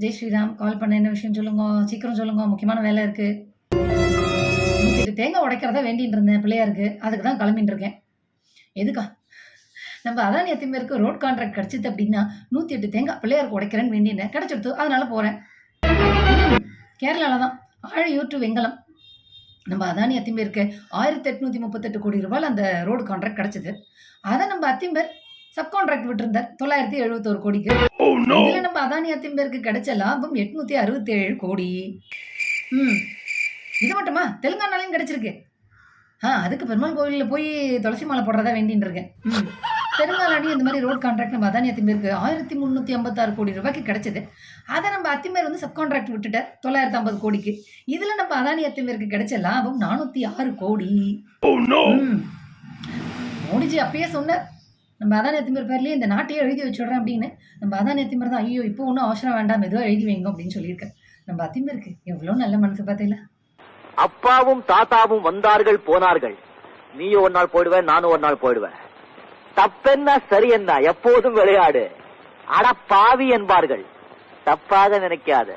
ஜெய் ஸ்ரீராம் கால் பண்ண என்ன விஷயம் சொல்லுங்க சீக்கிரம் சொல்லுங்க முக்கியமான வேலை இருக்கு. நூற்றி எட்டு தேங்காய் உடைக்கிறதா வேண்டின்னு இருந்தேன் பிள்ளையாருக்கு. அதுக்கு தான் கிளம்பின்னு இருக்கேன். எதுக்கா? நம்ம அதானி எத்திமேருக்கு ரோட் கான்ட்ராக்ட் கிடச்சிது அப்படின்னா நூற்றி எட்டு தேங்காய் பிள்ளையாருக்கு உடைக்கிறேன்னு வேண்டினேன் கிடச்சிடுத்து அதனால போகிறேன் கேரளாவில் தான் ஆழையூர் டு வெங்கலம். நம்ம அதானி அத்திம்பேருக்கு ஆயிரத்தி எட்நூற்றி முப்பத்தெட்டு கோடி ரூபாயில் அந்த ரோடு கான்ட்ராக்ட் கிடச்சிது. அதை நம்ம அத்திம்பேர் சப் கான்ட்ராக்ட் விட்டுருந்தார். தொள்ளாயிரத்தி எழுபத்தோரு கோடிக்கு. இதுல நம்ம அதானி அத்திம்பேருக்கு கிடைச்ச லாபம் எட்நூத்தி அறுபத்தி ஏழு கோடி. ம். இது மட்டுமா? தெலுங்கானாலையும் கிடைச்சிருக்கு. ஆ அதுக்கு பெருமாள் கோவிலில் போய் துளசி மாலை போடுறதா வேண்டின்னு இருக்கேன். ம். தெலுங்கானாலையும் இந்த மாதிரி ரோட் கான்ட்ராக்ட் நம்ம அதானி அத்திம்பேருக்கு ஆயிரத்தி முந்நூற்றி ஐம்பத்தாறு கோடி ரூபாய்க்கு கிடைச்சது. அதை நம்ம அத்திம்பேர் வந்து சப் கான்ட்ராக்ட் விட்டுட்டார். தொள்ளாயிரத்தி ஐம்பது கோடிக்கு. இதில் நம்ம அதானி அத்திம்பேருக்கு கிடைச்ச லாபம் நானூற்றி ஆறு கோடி. ம். மோடிஜி அப்பயே சொன்னார். நம்ம அதான் அத்திமர் பேர்லயே இந்த நாட்டையே எழுதி வச்சுடுறேன் அப்படின்னு நம்ம அதான் அத்திமர் தான் ஐயோ இப்போ ஒன்றும் அவசரம் வேண்டாம் எதுவும் எழுதி வைங்க அப்படின்னு சொல்லியிருக்கேன். நம்ம அத்திமருக்கு எவ்வளோ நல்ல மனசு பார்த்தீங்களா? அப்பாவும் தாத்தாவும் வந்தார்கள் போனார்கள். நீயும் ஒரு நாள் போயிடுவேன் நானும் ஒரு நாள் போயிடுவேன் தப்பென்ன சரி என்ன? எப்போதும் விளையாடு. அட பாவி என்பார்கள். தப்பாக நினைக்காத.